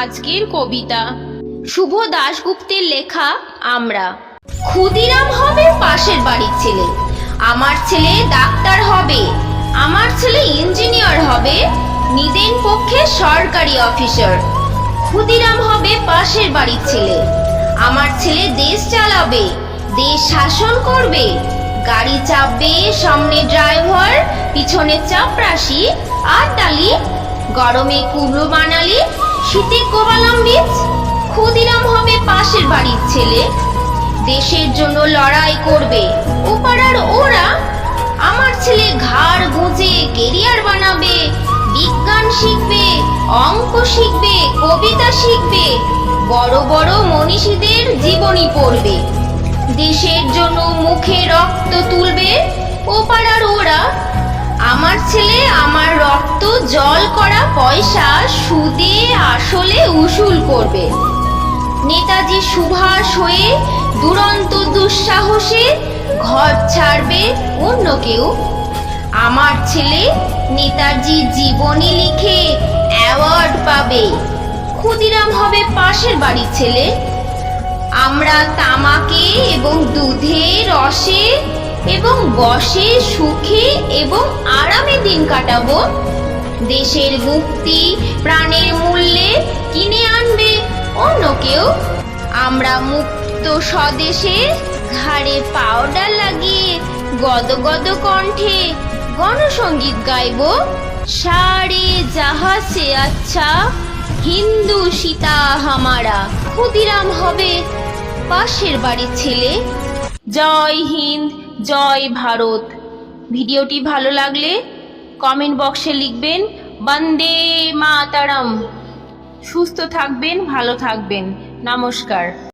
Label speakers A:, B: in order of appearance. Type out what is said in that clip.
A: আজকের কবিতা। শুভ দাশগুপ্তের লেখা, আমরা। ক্ষুদিরাম হবে পাশের বাড়ির ছেলে। আমার ছেলে ডাক্তার হবে। আমার ছেলে ইঞ্জিনিয়ার হবে। নিদেন পক্ষে সরকারি অফিসার। ক্ষুদিরাম হবে পাশের বাড়ির ছেলে। আমার ছেলে দেশ চালাবে, দেশ শাসন করবে। গাড়ি চাপবে, সামনে ড্রাইভার, পিছনে চাপরাশি, আর ডালি গরমে কুমড়ো বানালি শীতে কোবালাম বীজ? ক্ষুদিরাম হবে পাশের বাড়ির ছেলে। দেশের জন্য লড়াই করবে। ও পাড়ার ওরা আমার ছেলে ঘাড় গুঁজে কেরিয়ার বানাবে, বিজ্ঞান শিখবে, অঙ্ক শিখবে, কবিতা শিখবে, বড় বড় মনীষীদের জীবনী পড়বে। দেশের জন্য মুখে রক্ত তুলবে। ও পাড়ার ওরা আমার ছেলে আমার রক্ত জল করা পয়সা সুদে আসলে উসুল করবে। নেতাজি সুভাষ হয়ে দুরন্ত দুঃসাহসে ঘর ছাড়বে অন্য কেউ। আমার ছেলে নেতাজি জীবনী লিখে অ্যাওয়ার্ড পাবে। ক্ষুদিরাম হবে পাশের বাড়ির ছেলে। আমরা তামাকে এবং দুধে, রসে এবং বসে, সুখে এবং আরামে দিন কাটাবো। দেশের মুক্তি প্রাণের মূল্যে কিনে আনবে অন্য কেউ। আমরা মুক্ত স্বদেশে ঘাড়ে পাউডার লাগিয়ে গদগদ কণ্ঠে গণসঙ্গীত গাইব। সারে সে আচ্ছা হিন্দু সীতা হামারা, ক্ষুদিরাম হবে পাশের বাড়ির ছেলে। জয় হিন্দ, জয় ভারত। ভিডিওটি ভালো লাগলে কমেন্ট বক্সে লিখবেন বন্দে মাতারাম। সুস্থ থাকবেন ভালো থাকবেন। নমস্কার।